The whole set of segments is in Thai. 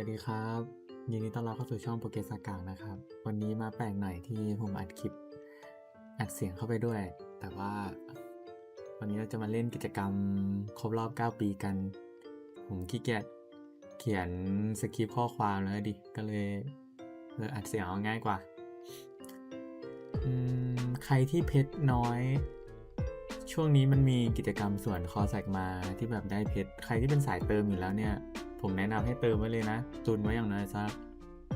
วัสดีครับยินดีต้อนรับเข้าสู่ช่องโปเกสากางนะครับ วันนี้มาแปลกหน่อยที่ผมอัดคลิปอัดเสียงเข้าไปด้วย แต่ว่าวันนี้เราจะมาเล่นกิจกรรมครบรอบ 9 ปีกัน ผมขี้เกียจเขียนสคริปต์ข้อความแล้วดิ ก็เลยเอออัดเสียงเอาง่ายกว่า ใครที่เพชรน้อย ช่วงนี้มันมีกิจกรรมส่วนคอแซกมาที่แบบได้เพชร ใครที่เป็นสายเติมอยู่แล้วเนี่ย ผมแนะนำให้เติมไว้เลยนะ ตุนไว้อย่างน้อยสัก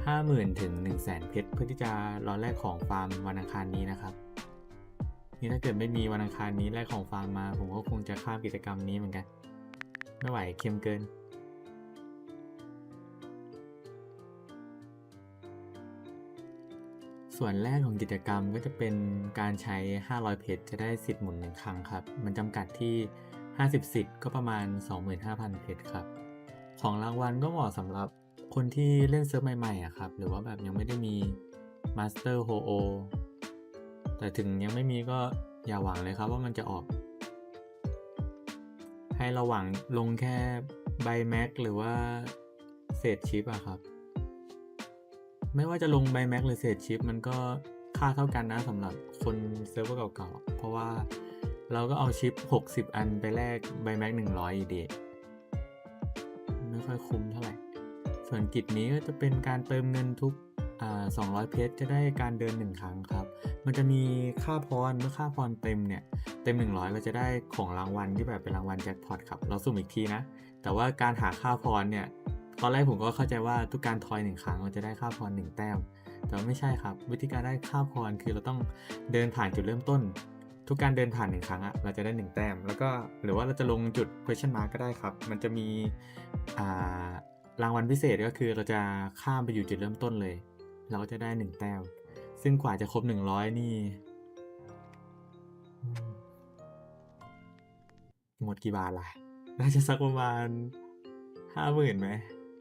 ห้าหมื่นถึงหนึ่งแสนเพชรเพื่อที่จะรอแลกของฟาร์มวันอังคารนี้นะครับนี่ถ้าเกิดไม่มีวันอังคารนี้แลกของฟาร์มมา ผมก็คงจะข้ามกิจกรรมนี้เหมือนกัน ไม่ไหวเค็มเกินส่วนแรกของกิจกรรมก็จะเป็นการใช้ 500 เพชรจะได้สิทธิ์หมุนหนึ่งครั้งครับ มันจำกัดที่ 50 สิทธิ์ก็ประมาณ 25,000 เพชรครับ ของรางวัลก็เหมาะสำหรับคนที่เล่นเซิร์ฟใหม่ๆอะครับ หรือว่าแบบยังไม่ได้มี Master h o o แต่ถึงยังไม่มีก็อย่าหวังเลยครับว่ามันจะออก ให้ระหวังลงแค่ใบแม็กหรือว่าเศษชิปอะครับ ไม่ว่าจะลงใบแม็กหรือเศษชิป มันก็ค่าเท่ากันนะสำหรับคนเซิร์ฟเวอร์เก่าๆ เพราะว่าเราก็เอาชิป 60 อันไปแลกใบแม็ก100อยู่ดี ค่อยคุ้มเท่าไหร่ ส่วนกิจนี้ก็จะเป็นการเติมเงินทุกอ่า200 เพชรจะได้การเดิน 1 ครั้งครับ มันจะมีค่าพรเมื่อค่าพรเต็มเนี่ย เต็ม 100 เราจะได้ของรางวัลที่แบบเป็นรางวัลแจ็คพอตครับ เราสุ่มอีกทีนะ แต่ว่าการหาค่าพรเนี่ย ตอนแรกผมก็เข้าใจว่าทุกการทอยหนึ่งครั้งเราจะได้ค่าพรหนึ่งแต้ม แต่ว่าไม่ใช่ครับ วิธีการได้ค่าพรคือเราต้องเดินผ่านจุดเริ่มต้น ทุกการเดินผ่านหนึ่งครั้งอะเราจะได้หนึ่งแต้ม แล้วก็หรือว่าเราจะลงจุด question mark ก็ได้ครับ มันจะมีอ่ารางวัลพิเศษก็คือเราจะข้ามไปอยู่จุดเริ่มต้นเลย เราก็จะได้หนึ่งแต้ม ซึ่งกว่าจะครบหนึ่งร้อยนี่ หมดกี่บาทล่ะ น่าจะสักประมาณห้าหมื่นไหม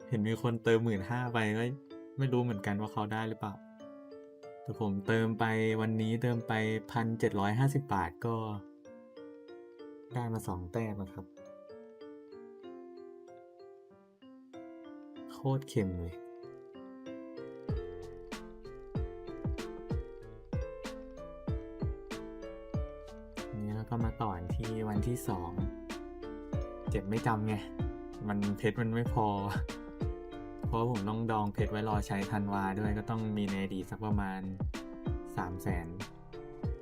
เห็นมีคนเติมหมื่นห้าไปก็ไม่รู้เหมือนกันว่าเขาได้หรือเปล่า แต่ผมเติมไปวันนี้เติมไปพันเจ็ดร้อยห้าสิบบาทก็ ได้มาสองแต้มนะครับ โคตรเค็มเลย นี้แล้วก็มาต่อนที่วันที่สอง เจ็บไม่จำไง มันเพชรมันไม่พอ เพราะผมต้องดองเพชรไว้รอใช้ธันวาด้วยก็ต้องมีในดีสักประมาณสามแสน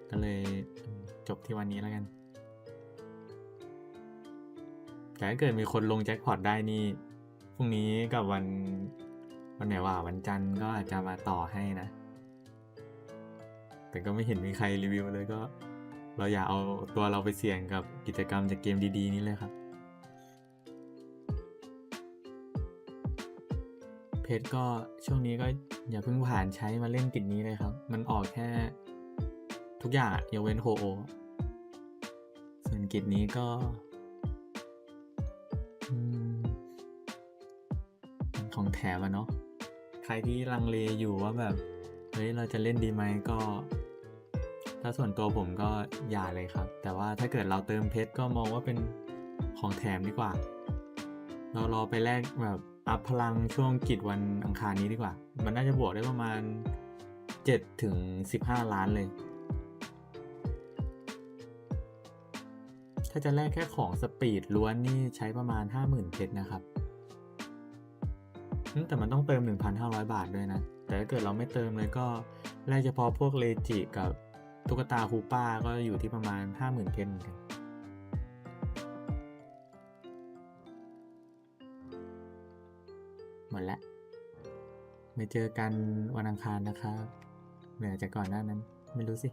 ก็เลยจบที่วันนี้แล้วกัน แต่ถ้าเกิดมีคนลงแจ็คพอตได้นี่พรุ่งนี้กับวันวันไหนว่าวันจันทร์ก็อาจจะมาต่อให้นะ แต่ก็ไม่เห็นมีใครรีวิวเลยก็ เราอย่าเอาตัวเราไปเสี่ยงกับกิจกรรมจากเกมดี ๆ นี้เลยครับ เพจก็ช่วงนี้ก็อย่าเพิ่งผ่านใช้มาเล่นกิจนี้เลยครับ มันออกแค่ ทุกอย่างอะยกเว้นโฮโอ ส่วนกิจนี้ก็ของแถมอะเนาะ ใครที่ลังเลอยู่ว่าแบบ เฮ้ย เราจะเล่นดีไหมก็ ถ้าส่วนตัวผมก็อย่าเลยครับ แต่ว่าถ้าเกิดเราเติมเพชรก็มองว่าเป็นของแถมดีกว่า เรารอไปแลกแบบ อัพพลังช่วงกิจวันอังคารนี้ดีกว่า มันน่าจะบวกได้ประมาณ 7 ถึง 15 ล้านเลย ถ้าจะแลกแค่ของสปีดล้วนนี่ใช้ประมาณ 50,000 เพชรนะครับ แต่มันต้องเติม 1,500 บาทด้วยนะ แต่ถ้าเกิดเราไม่เติมเลยก็แลกเฉพาะพวกเลจิกับตุ๊กตาคูป้าก็อยู่ที่ประมาณ 50,000 เพชรเหมือนกัน ดแล้วไม่เจอกันวันอังคารนะครับเหนือจากก่อนหน้านั้น ไม่รู้สิ